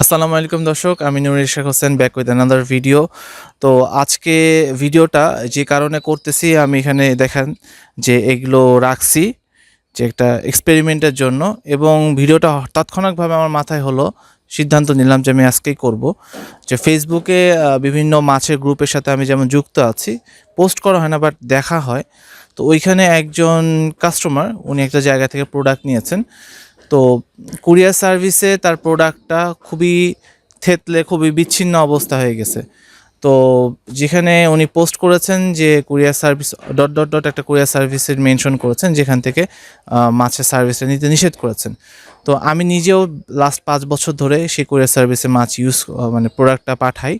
আসসালামু আলাইকুম দর্শক, আমি Nur Ishaq Hossain back with another video তো আজকে ভিডিওটা যে কারণে করতেছি, আমি এখানে দেখেন যে এগুলো রাখছি, যে একটা এক্সপেরিমেন্টের জন্য। এবং ভিডিওটা তাৎক্ষণিকভাবে আমার মাথায় হলো, সিদ্ধান্ত নিলাম যে আমি আজকেই করব। যে ফেসবুকে বিভিন্ন মাছের গ্রুপের সাথে আমি যেমন যুক্ত আছি পোস্ট করা হয় না বাট দেখা হয়। তো ওইখানে একজন কাস্টমার উনি একটা জায়গা থেকে প্রোডাক্ট নিয়েছেন। তো কুরিয়ার সার্ভিসে তার প্রোডাক্টটা খুবই থেতলে, খুবই বিচ্ছিন্ন অবস্থা হয়ে গেছে। তো যেখানে উনি পোস্ট করেছেন যে courier service, dot dot dot একটা কুরিয়ার সার্ভিসের মেনশন করেছেন, যেখান থেকে মাছের সার্ভিসটা নিতে নিষেধ করেছেন। তো আমি নিজেও লাস্ট পাঁচ বছর ধরে সেই কুরিয়ার সার্ভিসে মাছ ইউজ মানে প্রোডাক্টটা পাঠাই।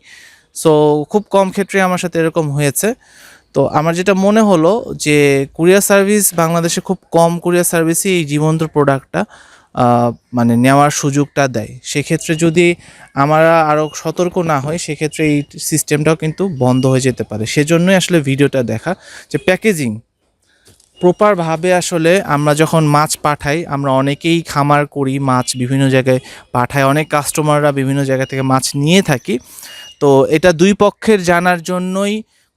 সো খুব কম ক্ষেত্রে আমার সাথে এরকম হয়েছে। তো আমার যেটা মনে হলো যে কুরিয়ার সার্ভিস বাংলাদেশে খুব কম কুরিয়ার সার্ভিসই এই জীবন্ত প্রোডাক্টটা মানে নেওয়ার সুযোগটা দেয়। সেক্ষেত্রে যদি আমরা আরও সতর্ক না হয় সেক্ষেত্রে এই সিস্টেমটাও কিন্তু বন্ধ হয়ে যেতে পারে। সেজন্যই আসলে ভিডিওটা দেখা যে প্যাকেজিং, প্রপারভাবে আসলে আমরা যখন মাছ পাঠাই, আমরা অনেকেই খামার করি, মাছ বিভিন্ন জায়গায় পাঠাই, অনেক কাস্টমাররা বিভিন্ন জায়গা থেকে মাছ নিয়ে থাকি। তো এটা দুই পক্ষের জানার জন্যই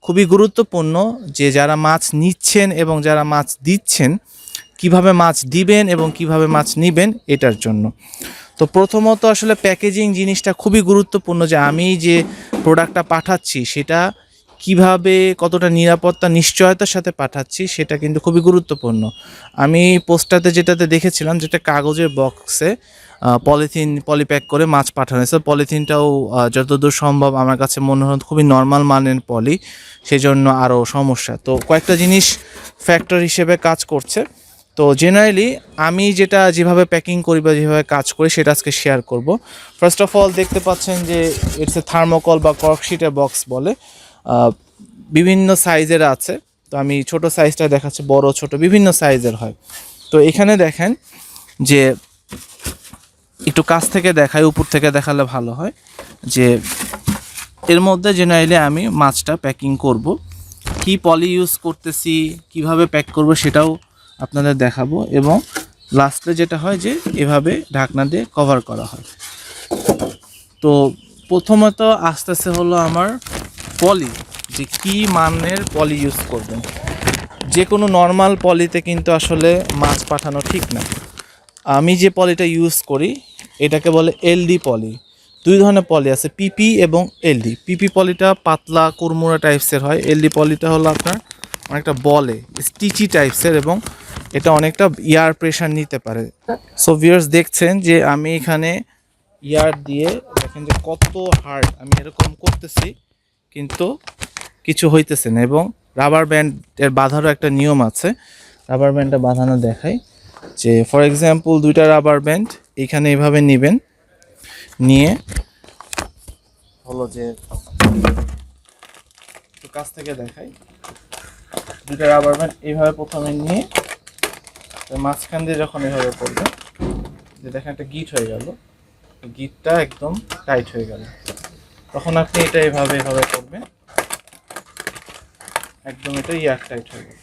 খুবই গুরুত্বপূর্ণ যে যারা মাছ নিচ্ছেন এবং যারা মাছ দিচ্ছেন, কীভাবে মাছ দিবেন এবং কীভাবে মাছ নেবেন এটার জন্য। তো প্রথমত আসলে প্যাকেজিং জিনিসটা খুবই গুরুত্বপূর্ণ যে আমি যে প্রোডাক্টটা পাঠাচ্ছি, সেটা কীভাবে কতটা নিরাপত্তা, নিশ্চয়তার সাথে পাঠাচ্ছি, সেটা কিন্তু খুবই গুরুত্বপূর্ণ। আমি পোস্টাতে যেটাতে দেখেছিলাম, যেটা কাগজের বক্সে পলিথিন পলিপ্যাক করে মাছ পাঠানো হয়েছে। পলিথিনটাও যতদূর সম্ভব আমার কাছে মনে হয় খুবই নর্মাল মানের পলি সেজন্য আরও সমস্যা। তো কয়েকটা জিনিস ফ্যাক্টর হিসেবে কাজ করছে। তো জেনারেলি আমি যেটা যেভাবে প্যাকিং করি বা যেভাবে কাজ করি, সেটা আজকে শেয়ার করব। ফার্স্ট অফ অল দেখতে পাচ্ছেন যে ইটস এ থার্মোকল বা কর্কশিটের বক্স বলে। বিভিন্ন সাইজের আছে। তো আমি ছোট সাইজটা দেখাচ্ছি, বড়, ছোট, বিভিন্ন সাইজের হয়। তো এখানে দেখেন যে একটু কাছ থেকে দেখাই, উপর থেকে দেখালে ভালো হয় যে এর মধ্যে জেনারেলি আমি মাছটা প্যাকিং করব। কি পলি ইউজ করতেছি, কীভাবে প্যাক করব সেটাও আপনাদের দেখাবো এবং লাস্টে যেটা হয় যে এভাবে ঢাকনা দিয়ে কভার করা হয়। তো প্রথমত আস্তে আস্তে হলো আমার পলি যে কি মানের পলি ইউজ করবেন। যে কোনো নর্মাল পলিতে কিন্তু আসলে মাছ পাঠানো ঠিক না। আমি যে পলিটা ইউজ করি, এটাকে বলে এলডি পলি দুই ধরনের পলি আছে পিপি এবং এলডি পিপি পলিটা পাতলা কুরমুরা টাইপসের হয়। এলডি পলিটা হলো আপনার অনেকটা বলে স্টিচি টাইপসের এবং এটা অনেকটা ইয়ার প্রেশার নিতে পারে। সো ভিউয়ার্স দেখছেন যে আমি এখানে ইয়ার দিয়ে দেখেন যে কত হার্ড আমি এরকম করতেছি, কিন্তু কিছু হইতেছে না এবং রাবার ব্যান্ডের বাঁধারও একটা নিয়ম আছে। রাবার ব্যান্ডটা বাঁধানো দেখাই। যে ফর এক্সাম্পল দুইটা রাবার ব্যান্ড এখানে এভাবে নেবেন, নিয়ে হলো যে কাছ থেকে দেখাই। দুইটা রাবার ব্যান্ড এইভাবে প্রথমে নিয়ে মাঝখান দিয়ে যখন এভাবে পড়বে, যে দেখেন একটা গিট হয়ে গেল। গিটটা একদম টাইট হয়ে গেল। তখন আপনি এটা এভাবে এভাবে করবেন একদম এটা ইয়ার টাইট হয়ে গেল।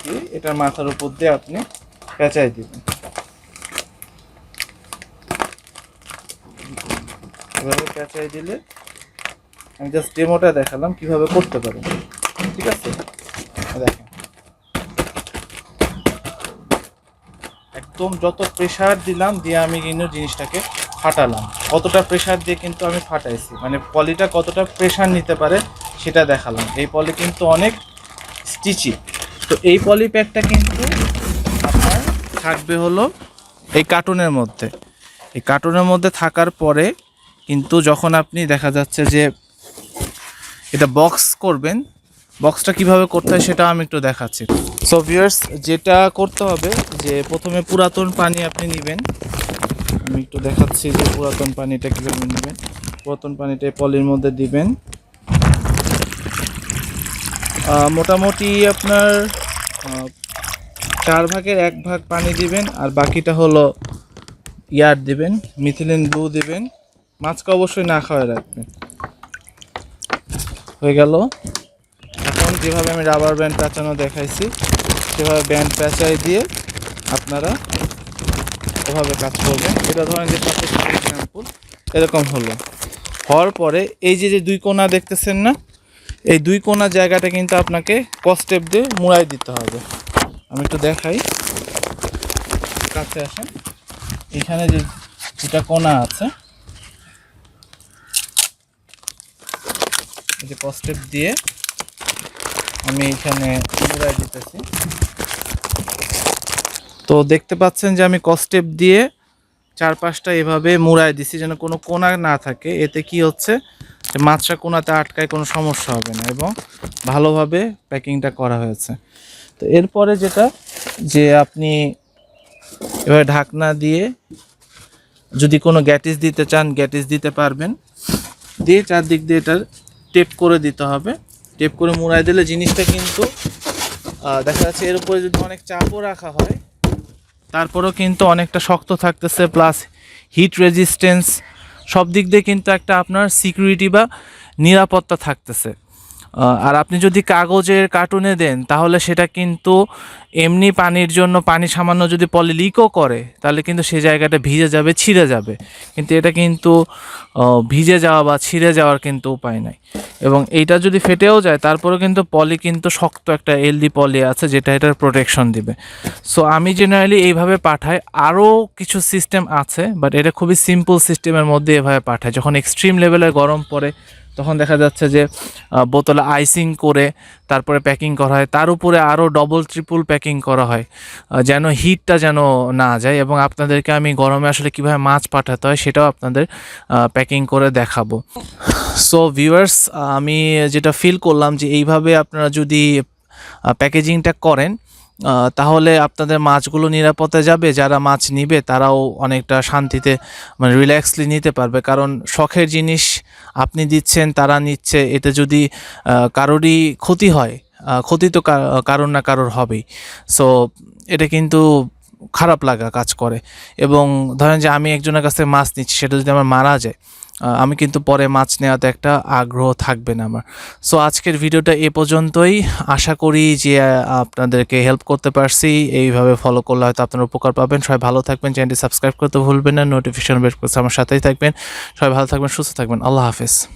দিয়ে এটার মাথার উপর দিয়ে আপনি পেঁচাই দিবেন এভাবে পেঁচাই দিলে আমি জাস্ট ডেমোটা দেখালাম কীভাবে করতে পারেন ঠিক আছে? দেখেন। একদম যত প্রেসার দিলাম দিয়ে আমি কিন্তু জিনিসটাকে ফাটালাম। কতটা প্রেসার দিয়ে কিন্তু আমি ফাটাইছি। মানে পলিটা কতটা প্রেসার নিতে পারে সেটা দেখালাম। এই পলি কিন্তু অনেক স্টিচি। তো এই পলি প্যাকটা কিন্তু থাকবে হলো এই কার্টুনের মধ্যে। এই কার্টুনের মধ্যে থাকার পরে কিন্তু যখন আপনি দেখা যাচ্ছে যে এটা বক্স করবেন বক্সটা কীভাবে করতে হয় সেটা আমি একটু দেখাচ্ছি। সো ভিউয়ার্স যেটা করতে হবে যে প্রথমে পুরাতন পানি আপনি নেবেন। আমি একটু দেখাচ্ছি যে পুরাতন পানিটা কীভাবে নেবেন। পুরাতন পানিটা পলির মধ্যে দিবেন। মোটামুটি আপনার চার ভাগের এক ভাগ পানি দিবেন, আর বাকিটা হলো ইয়ার দিবেন, মিথিলিন ব্লু দিবেন। মাছকে অবশ্যই না খাওয়াই রাখবেন। হয়ে গেল। এখন যেভাবে আমি রাবার ব্যান্ড প্যাঁচানো দেখাইছি, সেভাবে ব্যান্ড পেঁচাই দিয়ে আপনারা ওভাবে কাজ করবেন। এটা ধরেন যে সাপোজ এক্সাম্পল এরকম হলো। হওয়ার পরে এই যে যে দুই কোণা দেখতেছেন না, এই দুই কোণা জায়গাটা কিন্তু আপনাকে কস্টেপ দিয়ে মুড়াই দিতে হবে। আমি একটু দেখাই। কাছে আসেন। এখানে যে দুটা কোনা আছে, এই যে কস্টেপ দিয়ে আমি এখানে মুড়াই দিতেছি। তো দেখতে পাচ্ছেন যে আমি কস্টেপ দিয়ে চারপাশটা এভাবে মুড়াই দিছি যেন কোনো কোনা না থাকে। এতে কি হচ্ছে যে মাছটা কোনাতে আটকায় কোনো সমস্যা হবে না এবং ভালোভাবে প্যাকিংটা করা হয়েছে। তো এরপরে যেটা, যে আপনি এভাবে ঢাকনা দিয়ে যদি কোনো গ্যাটিস দিতে চান, গ্যাটিস দিতে পারবেন। দিয়ে চারদিক দিয়ে এটা টেপ করে দিতে হবে। টেপ করে মুড়াই দিলে জিনিসটা কিন্তু দেখা যাচ্ছে এর উপরে যদি অনেক চাপও রাখা হয়, তারপরেও কিন্তু অনেকটা শক্ত থাকতেছে, প্লাস হিট রেজিস্ট্যান্স, সব দিক দিয়ে কিন্তু একটা আপনার সিকিউরিটি বা নিরাপত্তা থাকতেছে। আর আপনি যদি কাগজের কার্টুনে দেন, তাহলে সেটা কিন্তু এমনি পানির জন্য, পানি সামান্য যদি পলি লিকও করে, তাহলে কিন্তু সে জায়গাটা ভিজে যাবে, ছিঁড়ে যাবে। কিন্তু এটা কিন্তু ভিজে যাওয়া বা ছিঁড়ে যাওয়ার কিন্তু উপায় নাই। এবং এইটা যদি ফেটেও যায়, তারপরেও কিন্তু পলি কিন্তু শক্ত একটা এলডি পলি আছে, যেটা এটার প্রোটেকশন দিবে। সো আমি জেনারেলি এইভাবে পাঠাই। আরও কিছু সিস্টেম আছে বাট এটা খুবই সিম্পল সিস্টেমের মধ্যে এভাবে পাঠায় যখন এক্সট্রিম লেভেলে গরম পড়ে তখন দেখা যাচ্ছে যে বোতলে আইসিং করে তারপরে প্যাকিং করা হয়। তার উপরে আরও ডবল ট্রিপল প্যাকিং করা হয় যেন হিটটা যেন না যায় এবং আপনাদেরকে আমি গরমে আসলে কীভাবে মাছ পাঠাতে হয় সেটাও আপনাদের প্যাকিং করে দেখাবো। সো ভিউয়ার্স আমি যেটা ফিল করলাম যে, এইভাবে আপনারা যদি প্যাকেজিংটা করেন তাহলে আপনাদের মাছগুলো নিরাপদে যাবে, যারা মাছ নিবে তারাও অনেকটা শান্তিতে মানে রিল্যাক্সলি নিতে পারবে। কারণ শখের জিনিস আপনি দিচ্ছেন, তারা নিচ্ছে, এতে যদি কারোরই ক্ষতি হয় ক্ষতি তো কারোর না কারোর হবেই। সো এটা কিন্তু খারাপ লাগা কাজ করে। এবং ধরেন যে আমি একজনের কাছ থেকে মাছ নিচ্ছি, সেটা যদি আমার মারা যায় আমি কিন্তু পরে মাছ নেওয়াতে একটা আগ্রহ থাকবে না আমার। সো আজকের ভিডিওটা এ পর্যন্তই। আশা করি যে আপনাদেরকে হেল্প করতে পারছি। এইভাবে ফলো করলে হয়তো আপনারা উপকার পাবেন। সবাই ভালো থাকবেন। চ্যানেলটি সাবস্ক্রাইব করতে ভুলবেন না। নোটিফিকেশন বের করতে আমার সাথেই থাকবেন। সবাই ভালো থাকবেন, সুস্থ থাকবেন। আল্লাহ হাফেজ।